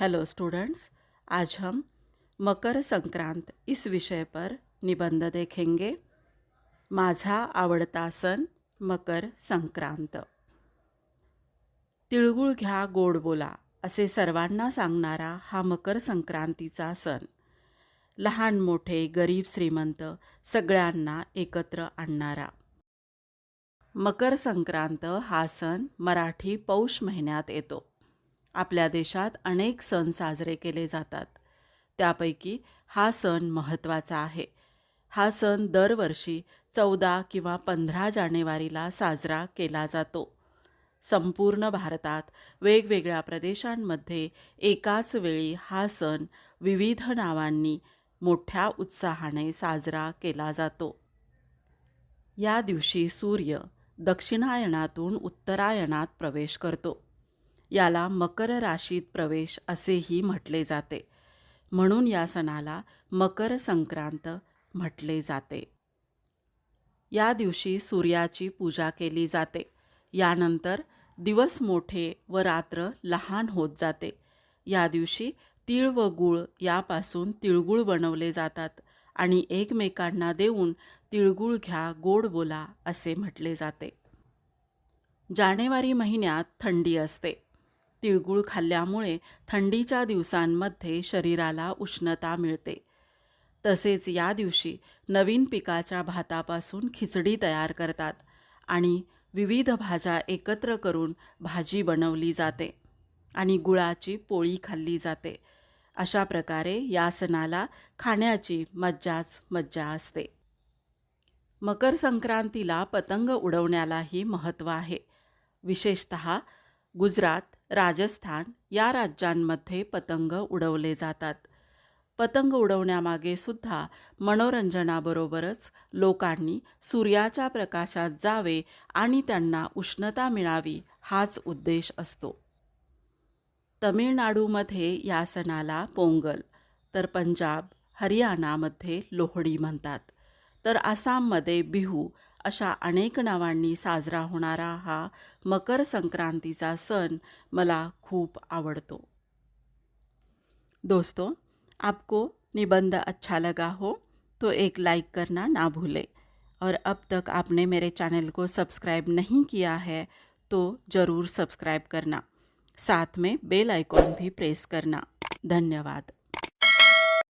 Hello students आज हम मकर संक्रांत इस विषय पर निबंध देखेंगे। माझा आवडता सण मकर संक्रांत। तिळगुळ घ्या गोड बोला असे सर्वांना सांगणारा हा मकर संक्रांतीचा सण. लहान मोठे गरीब श्रीमंत सगळ्यांना एकत्र आणणारा. मकर संक्रांत हा सण मराठी पौष महिन्यात येतो. आपल्या देशात अनेक सण साजरे केले जातात. त्यापैकी हा सण महत्त्वाचा आहे. हा सण दरवर्षी चौदा किंवा पंधरा जानेवारीला साजरा केला जातो. संपूर्ण भारतात वेगवेगळ्या प्रदेशांमध्ये एकाच वेळी हा सण विविध नावांनी मोठ्या उत्साहाने साजरा केला जातो. या दिवशी सूर्य दक्षिणायनातून उत्तरायणात प्रवेश करतो. याला मकर राशीत प्रवेश असेही म्हटले जाते. म्हणून या सणाला मकर संक्रांत म्हटले जाते. या दिवशी सूर्याची पूजा केली जाते. यानंतर दिवस मोठे व रात्र लहान होत जाते. या दिवशी तीळ व गूळ यापासून तिळगुळ बनवले जातात आणि एकमेकांना देऊन तिळगुळ घ्या गोड बोला असे म्हटले जाते. जानेवारी महिन्यात थंडी असते. तिळगुळ खाल्ल्यामुळे थंडीच्या दिवसांमध्ये शरीराला उष्णता मिळते. तसेच या दिवशी नवीन पिकाच्या भातापासून खिचडी तयार करतात आणि विविध भाज्या एकत्र करून भाजी बनवली जाते आणि गुळाची पोळी खाल्ली जाते. अशा प्रकारे या सणाला खाण्याची मज्जाच मज्जा असते. मकर संक्रांतीला पतंग उडवण्यालाही महत्त्व आहे. विशेषत गुजरात राजस्थान या राज्यांमध्ये पतंग उडवले जातात. पतंग उडवण्यामागे सुद्धा मनोरंजनाबरोबरच लोकांनी सूर्याच्या प्रकाशात जावे आणि त्यांना उष्णता मिळावी हाच उद्देश असतो. तमिळनाडूमध्ये या सणाला पोंगल तर पंजाब हरियाणामध्ये लोहडी म्हणतात. तर आसाममध्ये बिहू अशा अनेक नावांनी साजरा होणारा हा मकर संक्रांतीचा सण मला खूप आवडतो. दोस्तों आपको निबंध अच्छा लगा हो तो एक लाइक करना ना भूले. और अब तक आपने मेरे चैनल को सब्सक्राइब नहीं किया है तो ज़रूर सब्सक्राइब करना. साथ में बेल आइकॉन भी प्रेस करना. धन्यवाद.